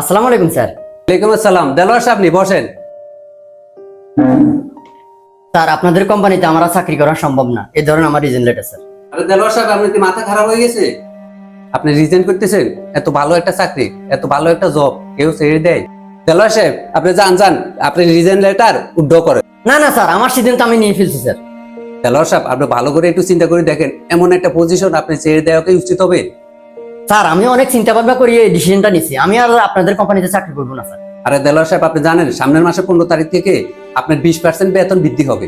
আসসালামু আলাইকুম স্যার। ওয়ালাইকুম আসসালাম। দেলোয়ার সাহেব আপনি বসেন। স্যার আপনাদের কোম্পানিতে আমার আর চাকরি করা সম্ভব না। এই ধরনের আমার রিজন লেটার স্যার। আরে দেলোয়ার সাহেব আপনার কি মাথা খারাপ হয়ে গেছে? আপনি রিজেন করতেছেন? এত ভালো একটা চাকরি এত ভালো একটা জব কেউ ছেড়ে দেয়। দেলোয়ার সাহেব আপনি যান যান। আপনি রিজেন লেটার উদ্ধ করেন। না না স্যার আমার সিদ্ধান্ত আমি নিয়ে ফেলছি স্যার। দেলোয়ার সাহেব আপনি ভালো করে একটু চিন্তা করে দেখেন এমন একটা পজিশন আপনি ছেড়ে দেওয়াকে উচিত হবে? স্যার আমি অনেক চিন্তা ভাবনা করি এই ডিসিশনটা নিছি। আমি আর আপনাদের কোম্পানিতে চাকরি করব না স্যার। আরে দেলোয়ার সাহেব আপনি জানেন সামনের মাসে পনেরো তারিখ থেকে আপনার বিশ পার্সেন্ট বেতন বৃদ্ধি হবে।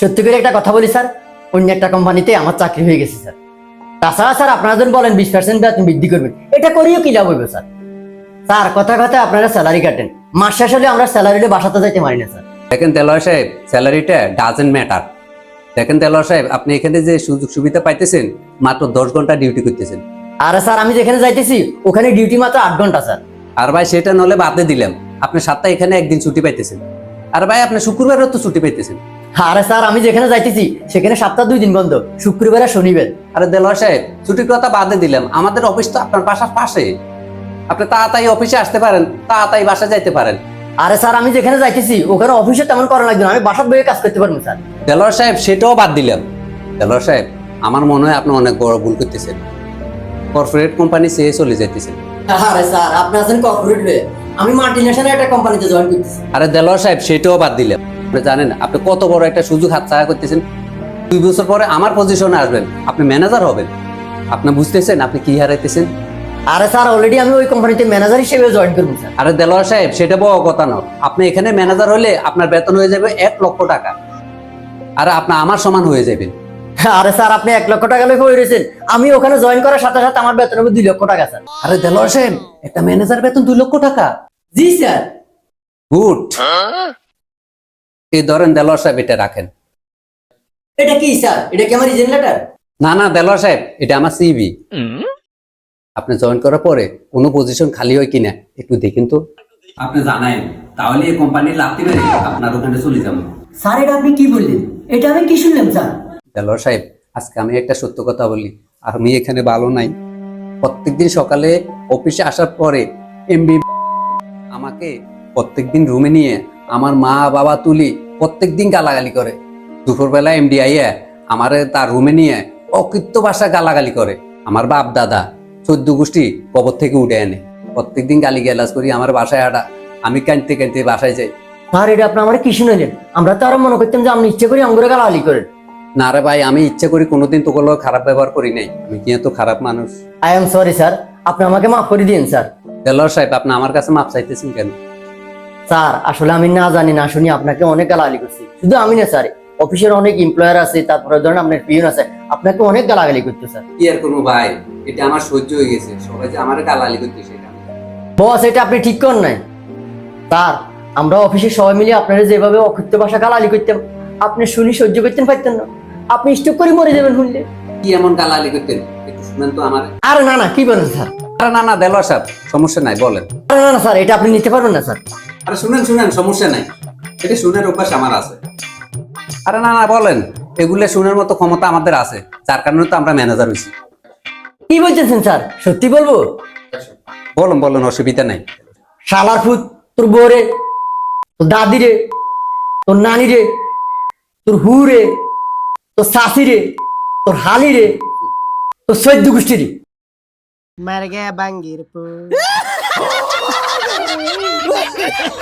সত্যি করে একটা কথা বলি স্যার অন্য একটা কোম্পানিতে আমার চাকরি হয়ে গেছে স্যার। তাছাড়া স্যার আপনারা যখন বলেন বিশ পার্সেন্ট বেতন বৃদ্ধি করবেন এটা করিও কি লাভ হইবে স্যার? স্যার কথা কথা আপনারা স্যালারি কাটেন। মাস শেষ হলে আমরা স্যালারিতে বাসাতে যাইতে পারি না স্যার। দেখেন দেলোয়ার সাহেব স্যালারিটা ডাজেন্ট ম্যাটার দেখেন দেলোয়ার সাহেব আপনি এখানে যে সুযোগ সুবিধা পাইতেছেন মাত্র দশ ঘণ্টা ডিউটি করতেছেন। আর স্যার আমি যেখানে যাইতেছি ওখানে ডিউটি মাত্র আট ঘণ্টা স্যার। আর ভাই সেটা নলে বাদে দিলাম। আপনি সপ্তাহে এখানে একদিন ছুটি পাইতেছেন। আর ভাই আপনি শুক্রবারও তো ছুটি পাইতেছেন। আরে স্যার আমি যেখানে যাইতেছি সেখানে সপ্তাহ দুই দিন বন্ধ। শুক্রবার আর শনিবার। আরে দেলোয়ার সাহেব ছুটির কথা বাদে দিলাম। আমাদের অফিস তো আপনার বাসার পাশে। আপনি তাড়াতাড়ি অফিসে আসতে পারেন তাড়াতাড়ি বাসা যাইতে পারেন। আরে স্যার আমি যেখানে যাইতেছি ওখানে অফিসে তেমন করা লাগবে না। আমি বাসার বইয়ে কাজ করতে পারব স্যার। দেলোয়ার সাহেব সেটাও বাদ দিলাম। দেলোয়ার সাহেব আমার মনে হয় আপনি অনেক বড় ভুল করতেছেন। কর্পোরেট কোম্পানি চেয়ে চলে যাইতেছেন আরে স্যার আপনি আছেন কর্পোরেট হয়ে আমি একটা কোম্পানিতে জয়েন করতেছি। আরে দেলোয়ার সাহেব সেটাও বাদ দিলাম আপনি জানেন আপনি কত বড় একটা সুযোগ হাতছাড়া করতেছেন। দুই বছর পরে আমার পজিশনে আসবেন। আপনি ম্যানেজার হবেন। আপনি বুঝতেছেন আপনি কি হারাইতেছেন? আরে স্যার অলরেডি আমি ওই কোম্পানিতে ম্যানেজার হিসেবে জয়েন করব স্যার। আরে দেলোয়ার সাহেব সেটা বড় কথা না আপনি এখানে ম্যানেজার হলে আপনার বেতন হয়ে যাবে এক লক্ষ টাকা। আর আপনি আমার সমান হয়ে যাবেন। আরে স্যার আপনি এক লক্ষ টাকা লেখা হয়েছেন আমি ওখানে জয়েন করার সাথে সাথে আমার বেতন হবে দুই লক্ষ টাকা স্যার। আরে দেলোয়ার সাহেব একটা ম্যানেজার বেতন দুই লক্ষ টাকা? জি স্যার। গুড। এই ধরেন দেলোয়ার সাহেব এটা রাখেন। এটা কি স্যার? এটা কি আমার রিজেন লেটার না না দেলোয়ার সাহেব এটা আমার সিভি আপনি জয়েন করার পরে কোনো পজিশন খালি হয় কিনা একটু দেখেন তো। আপনি জানাই তাহলে এই কোম্পানির বেড়ে আপনার ওখানে চলে যাব। স্যার এটা আপনি কি বললেন? এটা আমি কি শুনলাম স্যার? দেলোয়ার সাহেব, আজকে আমি একটা সত্য কথা বলি। আর আমি এখানে ভালো নাই। প্রত্যেকদিন সকালে অফিসে আসার পরে এমবি আমাকে প্রত্যেকদিন রুমে নিয়ে আমার মা বাবা তুলি প্রত্যেকদিন গালাগালি করে। দুপুরবেলা এমডি আইয়া আমারে তার রুমে নিয়ে অকৃত্য ভাষা গালাগালি করে আমার বাপ দাদা। চোদ্দ গোষ্ঠী কবর থেকে উঠে আনে প্রত্যেকদিন গালি গ্যালাজ করি আমার বাসায় আডা আমি কাঁদতে কাঁদতে বাসায় যাই। স্যার এটা আপনি আমার কি শুনাইলেন? আমরা তো আরও মনে করতাম যে আপনি ইচ্ছে করি আঙ্গুরে গালাগালি করেন। না রে ভাই আমি ইচ্ছে করি কোনোদিন তোকে খারাপ ব্যবহার করি নাই। আমি কি তো খারাপ মানুষ? আই এম সরি স্যার আপনি আমাকে মাফ করে দিন স্যার দেলোয়ার সাহেব আপনি আমার কাছে মাপ চাইতেছেন কেন? স্যার আসলে আমি না জানি না শুনি আপনাকে অনেক গালাগালি করছি। শুধু আমি না স্যার অফিসের অনেক এমপ্লয়ার আছে তারপরে ধরেন আপনার পিয়ন আছে আপনাকে অনেক গালাগালি করতে স্যার কি আর করব ভাই? এটা আমার সহ্য হয়ে গেছে। সবাই যে আমার গালালি করতে সেটা। বস এটা আপনি ঠিক করেন নাই। স্যার আমরা অফিসে সবাই মিলে আপনারা যেভাবে অকৃত্য ভাষা গালাগালি করতাম আপনি শুনি সহ্য করতেন পারতেন না। আপনি স্টক করে মরে যাবেন শুনলে কি এমন গালালি করতেন? একটু শুনেন তো আমার। আরে না না কি বলেন স্যার? আরে না না দেলোয়ার সাহেব সমস্যা নাই বলেন। আরে না না স্যার এটা আপনি নিতে পারবেন না স্যার। আরে শুনেন শুনেন সমস্যা নাই। এটা শুনের অভ্যাস আমার আছে। আরে না না বলেন এগুলো শুনের মতো ক্ষমতা আমাদের আছে। যার কারণে তো আমরা ম্যানেজার হয়েছি। কি বলতেছেন স্যার? সত্যি বলব? বলুন বলুন অসুবিধা নাই। শালার ফুট তোর বউ রে তোর দাদি রে তোর নানি রে তোর হু রে তোর শাশিরে তোর হালিরে তোর সৈদ্য গোষ্ঠীরে মার্গে বাঙ্গির